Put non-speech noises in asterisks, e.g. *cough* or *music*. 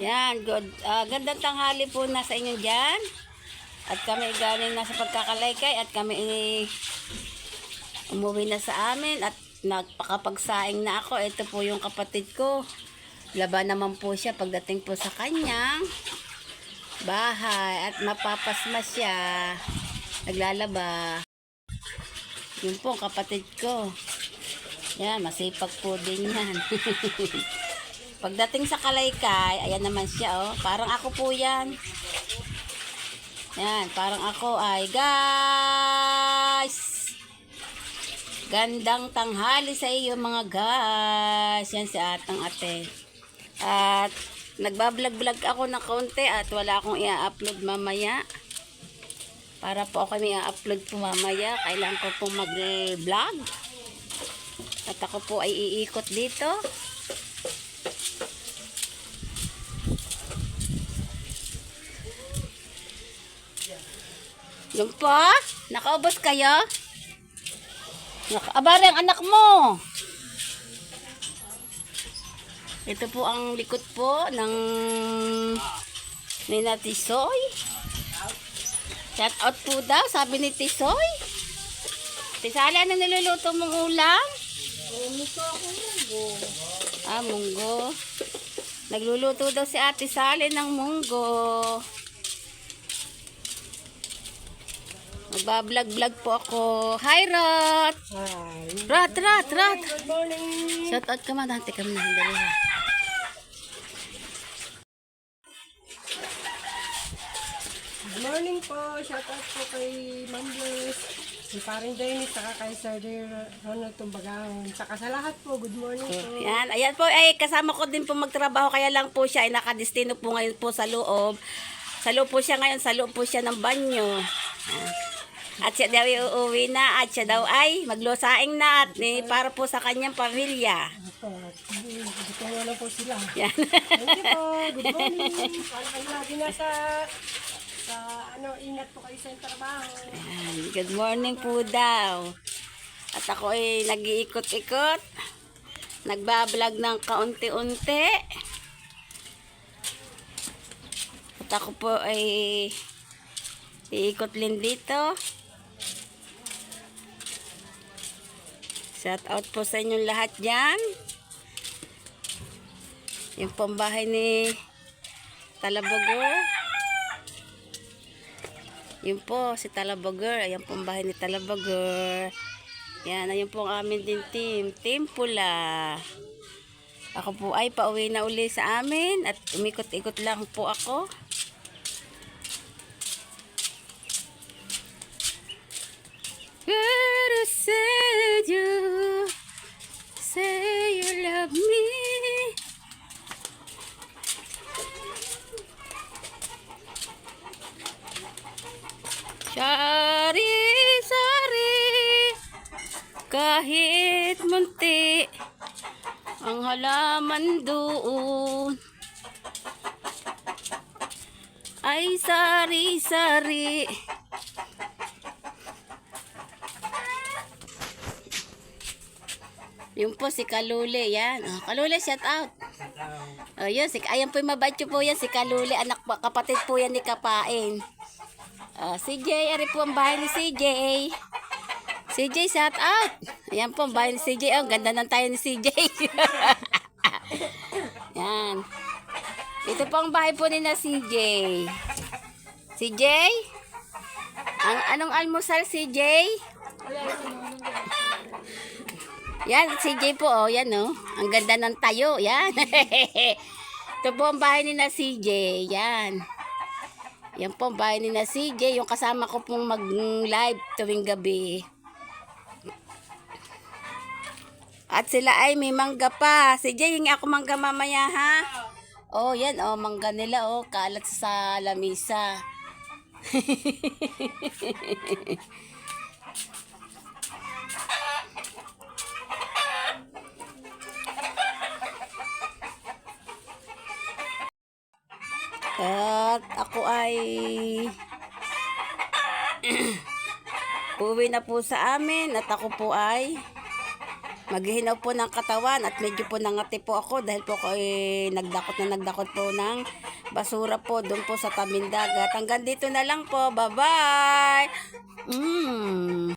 Yan, good. Ah, gandang tanghali po na sa inyo dyan. At kami galing na sa pagkakalaykay at kami umuwi na sa amin at nagpakapagsaing na ako. Ito po yung kapatid ko. Laba naman po siya pagdating po sa kanyang bahay at mapapasma siya. Naglalaba. Yun po kapatid ko. Yan, masipag po din yan. *laughs* Pagdating sa kalaykay, ayan naman siya oh. Parang ako po yan. Yan, parang ako ay guys. Gandang tanghali sa iyo mga guys. Yan si atang ate. At nagbablog-vlog ako ng kaunti at wala akong i-upload mamaya. Para po ako may i-upload po mamaya. Kailangan ko pong mag-vlog. At ako po ay iikot dito. Yung po? Nakaubos kayo? Abara ang anak mo. Ito po ang likod po ng ni Tisoy. Shout out po daw, sabi ni Tisoy. Tisali, ano niluluto mong ulam? Ah, munggo. Nagluluto daw si Ate Sally ng munggo. Magbablog-vlog po ako. Hi, Rot! Hi. Rot, Rot, Rot! Good morning. Shout out ka man, dante ka man. Dali ha. Good morning po. Shout out po kay Ma'am Bless, si Paring Dennis, saka kay Sir Ronald Tumbagaon. Saka sa lahat po, good morning po. Yan, ayan po, ay kasama ko din po magtrabaho, kaya lang po siya ay nakadestino po ngayon po sa loob. Sa loob po siya ngayon, sa loob po siya ng banyo. At siya daw uuwi na, at siya daw ay maglosaing na at eh, para po sa kanyang pamilya. Ito, gusto ko lang po sila. Yan. Thank you po. Good morning. Para kayo lagi nasa sa ano, ingat po kayo sa trabaho. Good morning po daw. At ako ay nag-iikot-ikot. Nagbablog ng kaunti-unti. At ako po ay iikot din dito. Shout out po sa inyong lahat dyan. Yung pong bahay ni Talabogo. Yun po, si Talabager. Ayan po ang bahay ni Talabager. Yan, ayun po ang amin din team. Team Pula. Ako po ay pauwi na uli sa amin at umikot-ikot lang po ako. Kahit munti ang halaman doon ay sari-sari. Yung po si Kalule, yan. Oh, Kalule, shout out. Oh, yun, si, ayan po yung mabait po yan, si Kalule, anak pa- kapatid po yan ni Kapain. Oh, CJ, ari po ang bahay ni CJ. CJ, shout out. Ayan po bahay ni CJ. Oh, ganda ng tayo ni CJ. *laughs* yan. Ito po ang bahay po ni na CJ. CJ? Ang anong almusal CJ? Yan, CJ po, oh, yan, oh. Ang ganda ng tayo, yan. *laughs* Ito po ang bahay ni na CJ, yan. Yan po ang bahay ni na CJ, yung kasama ko pong mag-live tuwing gabi. At sila ay may mangga pa. CJ, hingi ako mangga mamaya, ha? Oh, yan, oh, mangga nila, oh, kalat sa lamisa. *laughs* At ako ay *clears throat* uwi na po sa amin at ako po ay maghihinaw po ng katawan at medyo po nangati po ako dahil po ako eh, nagdakot na nagdakot po ng basura po doon po sa tabing dagat. Hanggang dito na lang po. Bye-bye! Mm.